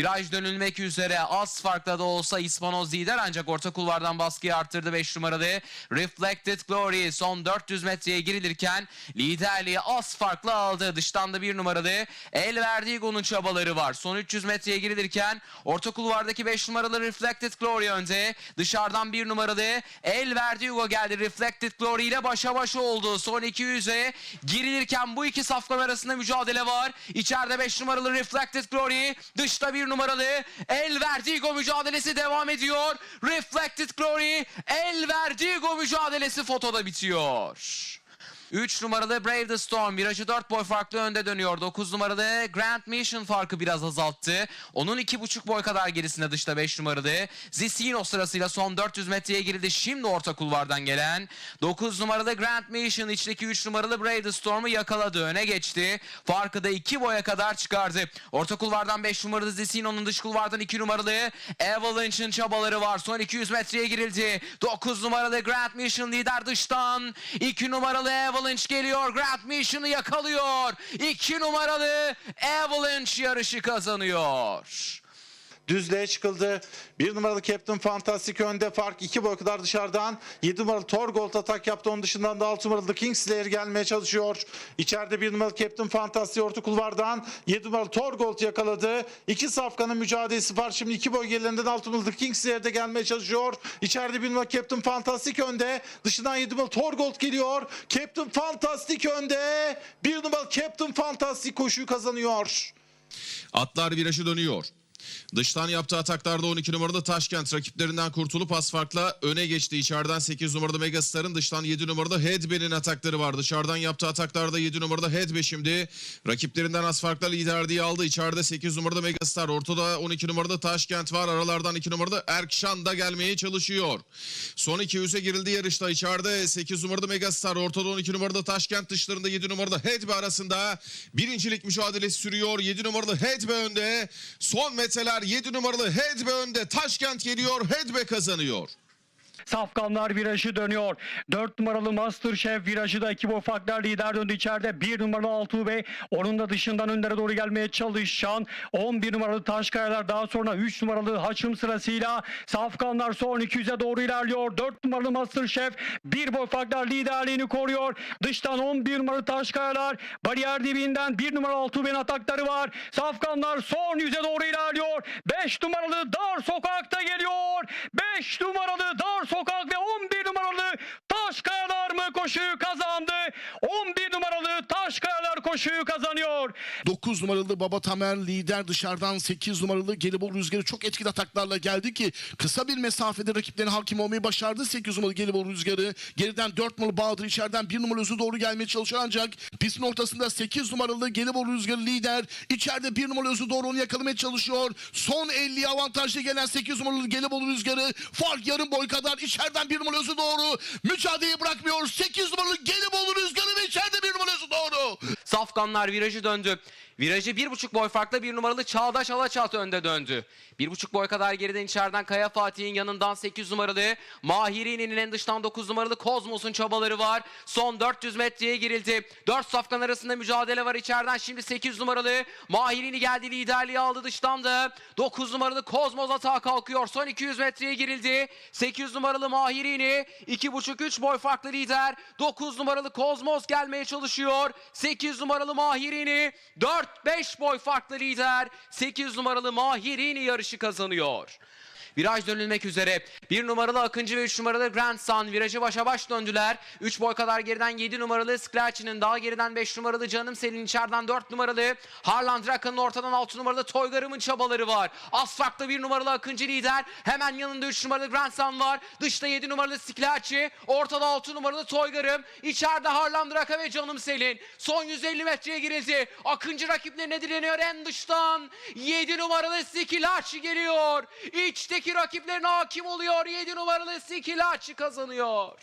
Viraj dönülmek üzere az farkla da olsa İspanoz lider ancak orta kulvardan baskıyı arttırdı 5 numaralı. Reflected Glory son 400 metreye girilirken liderliği az farkla aldı. Dıştan da 1 numaralı El Verdigo'nun çabaları var. Son 300 metreye girilirken orta kulvardaki 5 numaralı Reflected Glory önde. Dışarıdan 1 numaralı El Verdigo geldi. Reflected Glory ile başa başa oldu. Son 200'e girilirken bu iki safkan arasında mücadele var. İçeride 5 numaralı Reflected Glory, dışta 1 numaralı El Verdigo mücadelesi devam ediyor. Reflected Glory, El Verdigo mücadelesi fotoda bitiyor. 3 numaralı Brave the Storm virajı 4 boy farklı önde dönüyor. 9 numaralı Grand Mission farkı biraz azalttı. Onun 2,5 boy kadar gerisinde dışta 5 numaralı. Zisino sırasıyla son 400 metreye girildi. Şimdi orta kulvardan gelen 9 numaralı Grand Mission içteki 3 numaralı Brave the Storm'u yakaladı. Öne geçti. Farkı da 2 boya kadar çıkardı. Orta kulvardan 5 numaralı Zisino'nun dış kulvardan 2 numaralı Avalanche'ın çabaları var. Son 200 metreye girildi. 9 numaralı Grand Mission lider dıştan. 2 numaralı Avalanche geliyor. Grand Mission'ı yakalıyor. 2 numaralı Avalanche yarışı kazanıyor. Düzlüğe çıkıldı. Bir numaralı Captain Fantastic önde. Fark iki boy kadar dışarıdan. 7 numaralı Torgold atak yaptı. Onun dışından da 6 numaralı Kingslayer gelmeye çalışıyor. İçeride bir numaralı Captain Fantastic orta kulvardan. 7 numaralı Torgold yakaladı. İki safkanın mücadelesi var. Şimdi iki boy gerilerinden 6 numaralı Kingslayer de gelmeye çalışıyor. İçeride bir numaralı Captain Fantastic önde. Dışından 7 numaralı Torgold geliyor. Captain Fantastic önde. Bir numaralı Captain Fantastic koşuyu kazanıyor. Atlar virajı dönüyor. Dıştan yaptığı ataklarda 12 numaralı Taşkent rakiplerinden kurtulup az farkla öne geçti. İçeriden 8 numaralı Megastar'ın dıştan 7 numaralı Headbay'in atakları var. Dışarıdan yaptığı ataklarda 7 numaralı Headbay şimdi rakiplerinden az farkla liderliği aldı. İçeride 8 numaralı Megastar, ortada 12 numaralı Taşkent var. Aralardan 2 numaralı Erkşan da gelmeye çalışıyor. Son 200'e girildi yarışta. İçeride 8 numaralı Megastar, ortada 12 numaralı Taşkent dışlarında 7 numaralı Headbay arasında birincilik mücadelesi sürüyor. 7 numaralı Headbay önde. Son metreler 7 numaralı Headbay önde. Taşkent geliyor. Headbay kazanıyor. Safkanlar virajı dönüyor. 4 numaralı Masterchef virajı da iki boy farklar lider döndü içeride. 1 numaralı Altuğ Bey onun da dışından önlere doğru gelmeye çalışan 11 numaralı Taşkayalar daha sonra 3 numaralı Haçım sırasıyla Safkanlar son 200'e doğru ilerliyor. 4 numaralı Masterchef bir boy farklar liderliğini koruyor. Dıştan 11 numaralı Taşkayalar bariyer dibinden 1 numaralı Altuğ Bey'in atakları var. Safkanlar son 100'e doğru. 5 numaralı Dar Sokak'ta geliyor. 5 numaralı Dar Sokak ve 11 numaralı Taşkayalar mı koşuyu kazandı? 11 numaralı Taşkayalar koşuyu kazanıyor. 9 numaralı Baba Tamer lider dışarıdan 8 numaralı Gelibolu Rüzgarı çok etkili ataklarla geldi ki kısa bir mesafede rakiplerine hakim olmayı başardı. 8 numaralı Gelibolu Rüzgarı geriden 4 numaralı Bahadır içeriden 1 numaralı Özü doğru gelmeye çalışıyor ancak pistin ortasında 8 numaralı Gelibolu Rüzgarı lider içeride 1 numaralı Özü doğru onu yakalamaya çalışıyor. Son 50 avantajlı gelen 8 numaralı Gelibolu Rüzgarı fark yarım boy kadar içeriden 1 numaralı Özü doğru mücadeleyi bırakmıyor. 8 numaralı Gelibolu Rüzgarı ve içeride 1 numaralı Özü doğru. Safkanlar virajı döndü. Virajı bir buçuk boy farkla bir numaralı Çağdaş Alaçatı önde döndü. Bir buçuk boy kadar geriden içeriden Kaya Fatih'in yanından 8 numaralı Mahiri'nin en dıştan 9 numaralı Kozmos'un çabaları var. Son 400 metreye girildi. 4 safkan arasında mücadele var içeriden. Şimdi 8 numaralı Mahiri'ni geldi liderliği aldı dıştan da 9 numaralı Kozmos atağa kalkıyor. Son 200 metreye girildi. 8 numaralı Mahiri'ni 2,5-3 boy farklı lider. 9 numaralı Kozmos gelmeye çalışıyor. 8 numaralı Mahiri'ni 4-5 boy farklı lider. 8 numaralı Mahiri'ni yarışı kazanıyor. Viraj dönülmek üzere. 1 numaralı Akıncı ve 3 numaralı Grandson virajı başa baş döndüler. 3 boy kadar geriden 7 numaralı Scratch'inin daha geriden 5 numaralı Canım Selin içeriden 4 numaralı Harland Raka'nın ortadan 6 numaralı Toygar'ımın çabaları var. Az farklı 1 numaralı Akıncı lider. Hemen yanında 3 numaralı Grandson var. Dışta 7 numaralı Scratch'i. Ortada 6 numaralı Toygar'ım. İçeride Harland Raka ve Canım Selin. Son 150 metreye girildi. Akıncı rakiplerine direniyor en dıştan. 7 numaralı Sikilaçi geliyor. İçteki rakiplerine hakim oluyor. 7 numaralı Sikilaçi kazanıyor.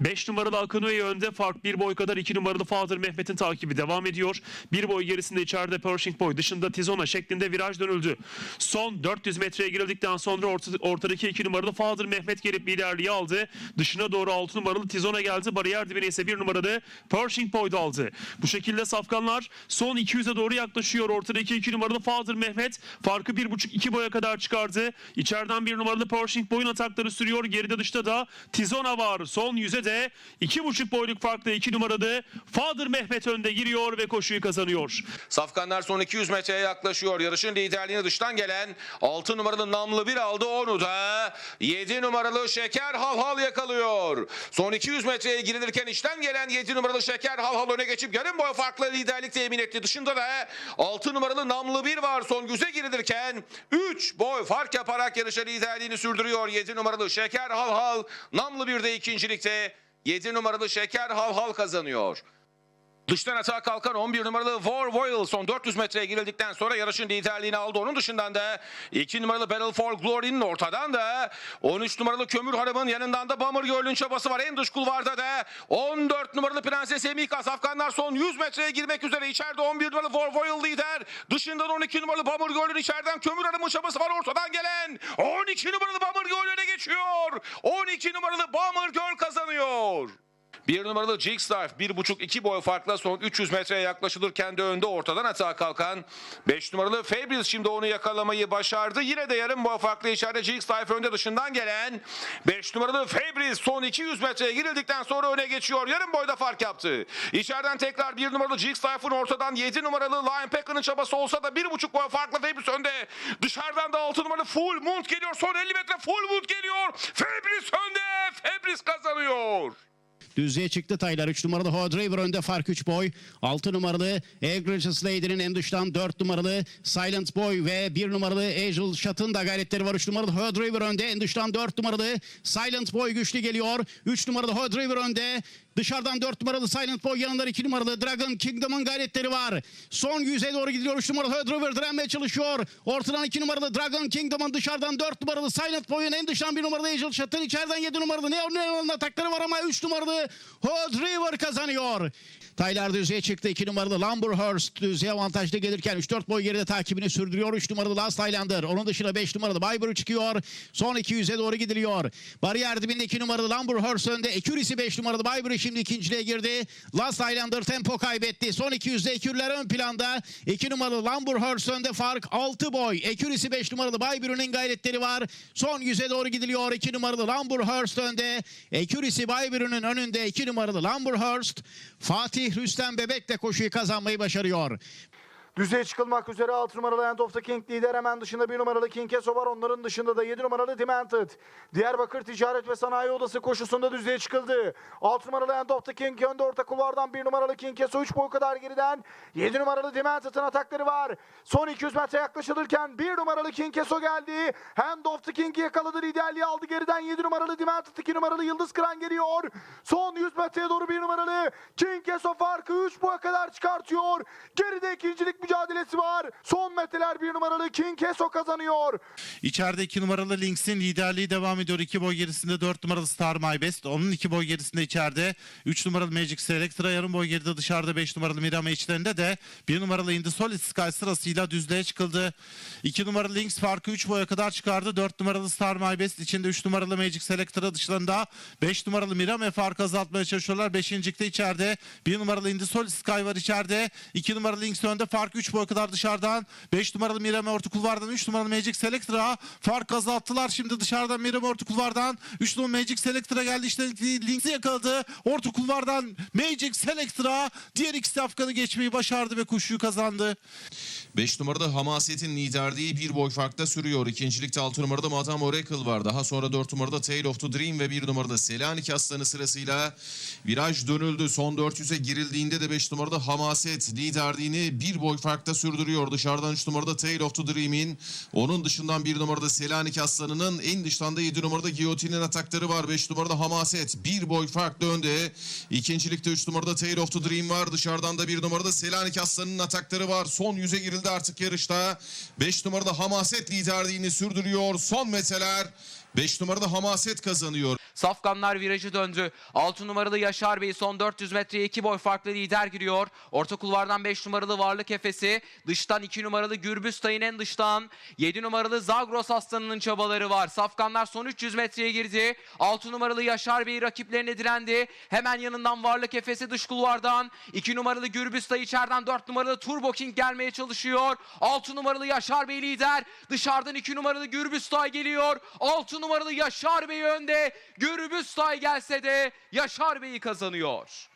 5 numaralı Akınو'yu önde fark 1 boy kadar 2 numaralı Father Mehmet'in takibi devam ediyor. 1 boy gerisinde içeride Pershing Boy dışında Tizona şeklinde viraj dönüldü. Son 400 metreye girildikten sonra orta, ortadaki 2 numaralı Father Mehmet gelip liderliği aldı. Dışına doğru 6 numaralı Tizona geldi. Bariyer dibine ise 1 numaralı Pershing Boy aldı. Bu şekilde safkanlar son 200'e doğru yaklaşıyor. Ortadaki 2 numaralı Father Mehmet farkı 1.5-2 boya kadar çıkardı. İçeriden 1 numaralı Pershing Boy'un atakları sürüyor. Geride dışta da Tizona var. Son 100'e de 2.5 boyluk farkla 2 numaralı Father Mehmet önde giriyor ve koşuyu kazanıyor. Safkanlar son 200 metreye yaklaşıyor. Yarışın liderliğini dıştan gelen 6 numaralı namlı bir aldı. Onu da 7 numaralı Şeker Halhal yakalıyor. Son 200 metreye girilirken içten gelen 7 numaralı Şeker Halhal öne geçip yarım boy farklı liderlik temin etti. Dışında da 6 numaralı namlı bir var. Son yüze girilirken 3 boy fark yaparak yarışa liderliğini sürdürüyor. 7 numaralı Şeker Halhal namlı bir de ikincilikte 7 numaralı Şeker Halhal kazanıyor. Dıştan atağa kalkan 11 numaralı War Royal son 400 metreye girildikten sonra yarışın liderliğini aldı. Onun dışından da 2 numaralı Battle for Glory'nin ortadan da 13 numaralı Kömür Hanım'ın yanından da Bamır Göl'ün çabası var. En dış kulvarda da 14 numaralı Prenses Emika Afganlar son 100 metreye girmek üzere. İçeride 11 numaralı War Royal lider. Dışından 12 numaralı Bamır Göl'ün içeriden Kömür Hanım'ın çabası var. Ortadan gelen 12 numaralı Bamır Göl öne geçiyor. 12 numaralı Bamır Göl kazanıyor. Bir numaralı Jigstaff 1.5-2 boy farkla son 300 metreye yaklaşılırken de önde ortadan atağa kalkan 5 numaralı Fabris şimdi onu yakalamayı başardı. Yine de yarım boy farklı içeride Jigstaff önde dışından gelen 5 numaralı Fabris son 200 metreye girildikten sonra öne geçiyor. Yarım boyda fark yaptı. İçeriden tekrar 1 numaralı Jigstaff'ın ortadan 7 numaralı Lion Packer'ın çabası olsa da 1.5 boy farklı Fabris önde. Dışarıdan da 6 numaralı Full Moon geliyor. Son 50 metre Full Moon geliyor. Fabris önde. Fabris kazanıyor. Düzlüğe çıktı Taylar. 3 numaralı Hod River önde fark 3 boy. 6 numaralı Egregious Lady'nin en dıştan 4 numaralı Silent Boy ve 1 numaralı Angel Shot'ın da gayretleri var. 3 numaralı Hod River önde. En dıştan 4 numaralı Silent Boy güçlü geliyor. 3 numaralı Hod River önde. Dışarıdan 4 numaralı Silent Boy yanında 2 numaralı Dragon Kingdom'un gayretleri var. Son yüze doğru gidiyor. 3 numaralı Hod River direnmeye çalışıyor. Ortadan 2 numaralı Dragon Kingdom'un dışarıdan 4 numaralı Silent Boy'un en dıştan 1 numaralı Angel Shot'ın içeriden 7 numaralı Neon Neon'un atakları var ama 3 numaralı Hod River kazanıyor. Taylar düzeye çıktı. 2 numaralı Lumberhurst düzeye avantajlı gelirken 3-4 boy geride takibini sürdürüyor. 3 numaralı Last Highlander. Onun dışında 5 numaralı Byber çıkıyor. Son 200'e doğru gidiliyor. Bariyer dibinde 2 numaralı Lumberhurst önde. Ekürisi 5 numaralı Byber şimdi ikinciliğe girdi. Last Highlander tempo kaybetti. Son 200'de Ekürler ön planda. 2 numaralı Lumberhurst önde fark 6 boy. Ekürisi 5 numaralı Byber'ın gayretleri var. Son 100'e doğru gidiliyor. 2 numaralı Lumberhurst önde. Ekürisi Byber'ın önünde 2 numaralı Lumberhurst. Fatih Rüstem Bebek de koşuyu kazanmayı başarıyor. Düzeye çıkılmak üzere 6 numaralı End of the King lider hemen dışında 1 numaralı King Keso var. Onların dışında da 7 numaralı Demented. Diyarbakır Ticaret ve Sanayi Odası koşusunda düzeye çıkıldı. 6 numaralı End of the King önde orta kulvardan 1 numaralı King Keso 3 boy kadar geriden. 7 numaralı Demented'ın atakları var. Son 200 metre yaklaşılırken 1 numaralı King Keso geldi. Hand of the King'i yakaladı liderliği aldı geriden 7 numaralı Demented 2 numaralı Yıldız Kıran geliyor. Son 100 metreye doğru 1 numaralı King Keso farkı 3 boya kadar çıkartıyor. Geride ikincilik mücadelesi var. Son metreler 1 numaralı King Keso kazanıyor. İçeride 2 numaralı Lynx'in liderliği devam ediyor. 2 boy gerisinde 4 numaralı Star My Best. Onun 2 boy gerisinde içeride 3 numaralı Magic Selectra. Yarım boy geride dışarıda 5 numaralı Mirama içlerinde de 1 numaralı Indy Solid Sky sırasıyla düzlüğe çıkıldı. 2 numaralı Lynx farkı 3 boya kadar çıkardı. 4 numaralı Star My Best içinde 3 numaralı Magic Selectra dışlarında 5 numaralı Mirame farkı azaltmaya çalışıyorlar. 5.likte içeride 1 numaralı Indy Solid Sky var içeride. 2 numaralı Lynx önde fark 3 boy kadar dışarıdan. 5 numaralı Mirame orta kulvardan 3 numaralı Magic Selectra fark azalttılar. Şimdi dışarıdan Mirame orta kulvardan 3 numaralı Magic Selectra geldi. İşte Lynx'i yakaladı. Orta kulvardan Magic Selectra diğer iki safkanı geçmeyi başardı ve koşuyu kazandı. 5 numarada Hamaset'in liderliği bir boy farkta sürüyor. İkincilikte 6 numarada Madame Oracle var. Daha sonra 4 numarada Tale of the Dream ve 1 numarada Selanik Aslanı sırasıyla viraj dönüldü. Son 400'e girildiğinde de 5 numarada Hamaset liderliğini bir boy farkta sürdürüyor. Dışarıdan 3 numarada Tale of the Dream'in. Onun dışından 1 numarada Selanik Aslanı'nın en dıştan da 7 numarada Giyotin'in atakları var. 5 numarada Hamaset bir boy farklı önde. İkincilikte 3 numarada Tale of the Dream var. Dışarıdan da 1 numarada Selanik Aslanı'nın atakları var. Son 100'e girildi artık yarışta. 5 numarada Hamaset liderliğini sürdürüyor. Son metreler 5 numarada Hamaset kazanıyor. Safkanlar virajı döndü. 6 numaralı Yaşar Bey son 400 metreye 2 boy farklı lider giriyor. Orta kulvardan 5 numaralı Varlık Efes'i. Dıştan 2 numaralı Gürbüztay'ın en dıştan. 7 numaralı Zagros Aslanı'nın çabaları var. Safkanlar son 300 metreye girdi. 6 numaralı Yaşar Bey rakiplerine direndi. Hemen yanından Varlık Efes'i dış kulvardan. 2 numaralı Gürbüztay içeriden 4 numaralı Turbo King gelmeye çalışıyor. 6 numaralı Yaşar Bey lider. Dışarıdan 2 numaralı Gürbüztay geliyor. 6 numaralı Yaşar Bey önde. Gürbüztay gelse de Yaşar Bey'i kazanıyor.